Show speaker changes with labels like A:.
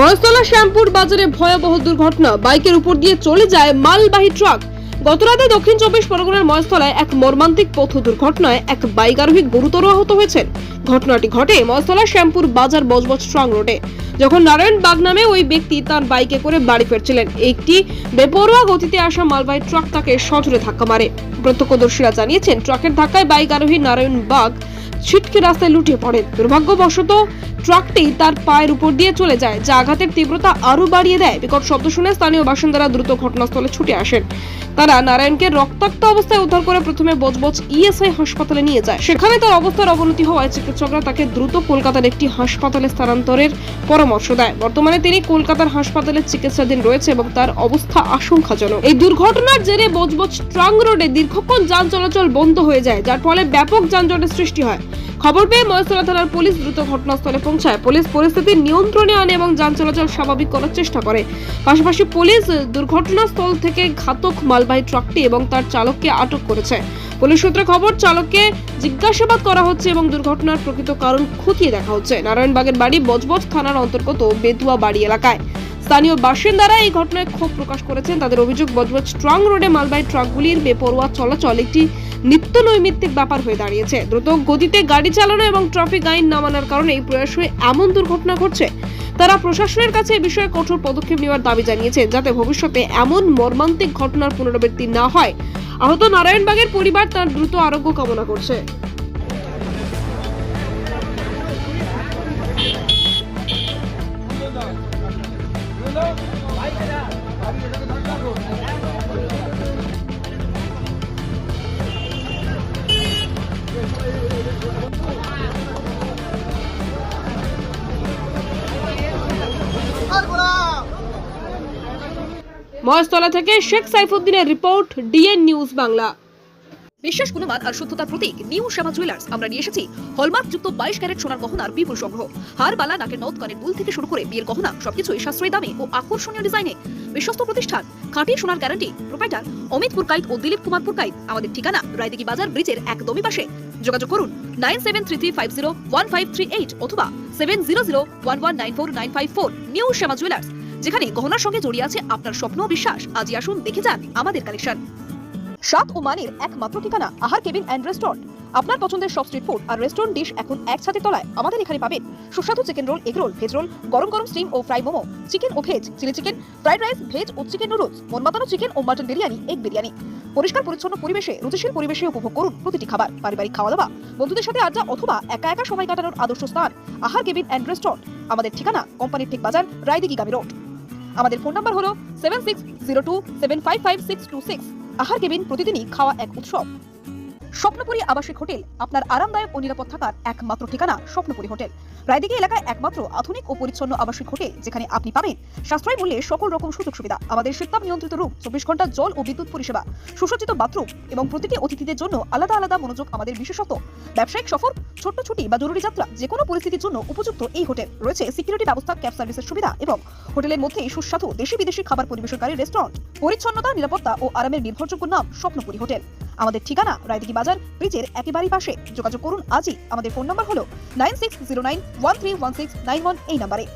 A: মহেশতলা শ্যামপুর বাজারে ভয়াবহ দুর্ঘটনা। বাইকের উপর দিয়ে চলে যায় মালবাহী ট্রাক। গতরাতে দক্ষিণ চব্বিশ পরগনার মহেশতলায় এক মর্মান্তিক পথ দুর্ঘটনায় এক বাইক আরোহী গুরুতর আহত হয়েছেন। ঘটনাটি ঘটে মহেশতলা শ্যামপুর বাজার বজবজ স্ট্রং রোডে। যখন নারায়ণ বাগ নামে ওই ব্যক্তি তার বাইকে করে বাড়ি ফিরছিলেন। একটি বেপরোয়া গতিতে আসা মালবাহী ট্রাক তাকে সজোরে ধাক্কা মারে। প্রত্যক্ষদর্শীরা জানিয়েছেন, ট্রাকের ধাক্কায় বাইক আরোহী নারায়ণ বাগ ছিটকে রাস্তায় লুটিয়ে পড়ে দুর্ভাগ্যবশত ট্রাকটি তার পায়ের উপর দিয়ে চলে যায়। যা আঘাতের তীব্রতা আরও বাড়িয়ে দেয়। বিকট শব্দ শুনে স্থানীয় বাসিন্দারা দ্রুত ঘটনাস্থলে ছুটে আসেন। তারা নারায়ণকে রক্তাক্ত অবস্থায় উদ্ধার করে প্রথমে বজবজ ইএসআই হাসপাতালে নিয়ে যায়। সেখানে তার অবস্থার অবনতি হওয়ায় চিকিৎসকরা তাকে দ্রুত কলকাতার একটি হাসপাতালে স্থানান্তরের পরামর্শ দেয়। বর্তমানে তিনি কলকাতার হাসপাতালে চিকিৎসাধীন রয়েছে এবং তার অবস্থা আশঙ্কাজনক। এই দুর্ঘটনার জেরে বজবজ ট্রাং রোডে দীর্ঘক্ষণ যান চলাচল বন্ধ হয়ে যায়, যার ফলে ব্যাপক যানজটের সৃষ্টি হয়। খবর পেয়ে মহেশতলা থানার পুলিশ দ্রুত ঘটনাস্থলে পৌঁছায়। পুলিশ পরিস্থিতি নিয়ন্ত্রণে আনে এবং যান চলাচল স্বাভাবিক করার চেষ্টা করে। পাশাপাশি পুলিশ দুর্ঘটনাস্থল থেকে ঘাতক মালবাহী ট্রাকটি এবং তার চালককে আটক করেছে। পুলিশ সূত্রে খবর, চালককে জিজ্ঞাসাবাদ করা হচ্ছে এবং দুর্ঘটনার প্রকৃত কারণ খতিয়ে দেখা হচ্ছে। নারায়ণবাগের বাড়ি বজবজ থানার অন্তর্গত বেতুয়া বাড়ি এলাকায়। স্থানীয় বাসিন্দারা এই ঘটনায় ক্ষোভ প্রকাশ করেছেন। তাদের অভিযোগ বজবজ স্ট্রং রোডে মালবাহী ট্রাকগুলির বেপরোয়া চলাচল একটি নিত্য নৈমিত্তিক ব্যাপার হয়ে দাঁড়িয়েছে। দ্রুত গতিতে গাড়ি চালানো এবং ট্রাফিক আইন না মানার কারণে এই প্রয়াস হয়ে এমন দুর্ঘটনা ঘটছে। তারা প্রশাসনের কাছে এ বিষয়ে কঠোর পদক্ষেপ নেওয়ার দাবি জানিয়েছে যাতে ভবিষ্যতে এমন মর্মান্তিক ঘটনার পুনরাবৃত্তি না হয়। আহত নারায়ণবাগের পরিবার তার দ্রুত আরোগ্য কামনা করছে। মহেশতলা থেকে Sheikh সাইফুদ্দিনের report D N news Bangla.
B: বিশ্বাস গুণমান আর শুদ্ধতার প্রতীক, নিউ শ্যামা জুয়েলার্স আমরা নিয়ে এসেছি হলমার্ক যুক্ত বাইশ ক্যারেট সোনার গহনার বিপুল সংগ্রহ। হার, বালা, নাকের নথ কানের দুল থেকে শুরু করে বিয়ের গহনা, সবকিছুই সাশ্রয়ী দামে ও আকর্ষণীয় ডিজাইনে। বিশ্বস্ত প্রতিষ্ঠান, খাঁটি সোনার গ্যারান্টি প্রোপাইটার অমিত পুরকাইত ও দিলীপ কুমার পুরকাইত আমাদের ঠিকানা, রায়দিঘি বাজার, ব্রিজের একদমই পাশে। যোগাযোগ করুন nine seven three three five zero one five three eight অথবা seven zero zero one one nine four nine five four new Shyama jewellers যেখানে গহনার সঙ্গে জড়িয়ে আছে আপনার স্বপ্ন বিশ্বাস। আজই আসুন, দেখে যান আমাদের কালেকশন স্বাদ ও মানের একমাত্র ঠিকানা আহার কেবিন অ্যান্ড রেস্টুরেন্ট। আপনার পছন্দের সব স্ট্রিট ফুড আর রেস্টুরেন্ট ডিশ এখন এক ছাদের তলায় আমাদের এখানে পাবেন সুস্বাদু chicken roll, egg roll, veg roll, গরম গরম স্টিম ও ফ্রাই মোমো, চিকেন ও veg, chilli chicken, fried rice, veg ও চিকেন নুডলস মন মাতানো চিকেন ও মাটন বিরিয়ানি, এগ বিরিয়ানি। পরিষ্কার পরিচ্ছন্ন পরিবেশে, রুচিশীল পরিবেশে উপভোগ করুন প্রতিটি খাবার, পারিবারিক খাওয়া দাওয়া বন্ধুদের সাথে আড্ডা অথবা একা একা সময় কাটানোর আদর্শ স্থান আহার কেবিন অ্যান্ড রেস্টুরেন্ট, আমাদের ঠিকানা কোম্পানির ঠিক বাজার, রায়দিঘি গামী রোড। আমাদের ফোন নাম্বার হলো seven six zero two seven five five six two six Ahar cabin প্রতিদিনই খাওয়া এক উৎসব। স্বপ্নপুরী আবাসিক হোটেল আপনার আরামদায়ক ও নিরাপদ থাকার একমাত্র ঠিকানা স্বপ্নপুরী হোটেল। রায়দিঘি এলাকায় একমাত্র আধুনিক ও পরিচ্ছন্ন আবাসিক হোটেল যেখানে আপনি পাবেন সাশ্রয় মূল্যে সকল রকম সুযোগ সুবিধা, আমাদের শীতাপ নিয়ন্ত্রিত রূপ চব্বিশ ঘণ্টা জল ও বিদ্যুৎ পরিষেবা, সুসজ্জিত বাথরুম এবং প্রতিটি অতিথিদের জন্য আলাদা আলাদা মনোযোগ আমাদের বিশেষত। ব্যবসায়িক সফর, ছোট্ট ছুটি বা জরুরি যাত্রা যে কোনো পরিস্থিতির জন্য উপযুক্ত এই হোটেল। রয়েছে সিকিউরিটি ব্যবস্থা, ক্যাব সার্ভিসের সুবিধা এবং হোটেলের মধ্যে সুস্বাদু দেশি বিদেশি খাবার পরিবেশনকারী রেস্টুরেন্ট। পরিচ্ছন্নতা, নিরাপত্তা ও আরামের নির্ভরযোগ্য নাম স্বপ্নপুরী হোটেল। আমাদের ঠিকানা রায়দিঘি বাজার ব্রিজের একেবারে পাশে। যোগাযোগ করুন আজই। আমাদের ফোন নম্বর হলো nine six zero nine one three one six nine one এই নাম্বারে।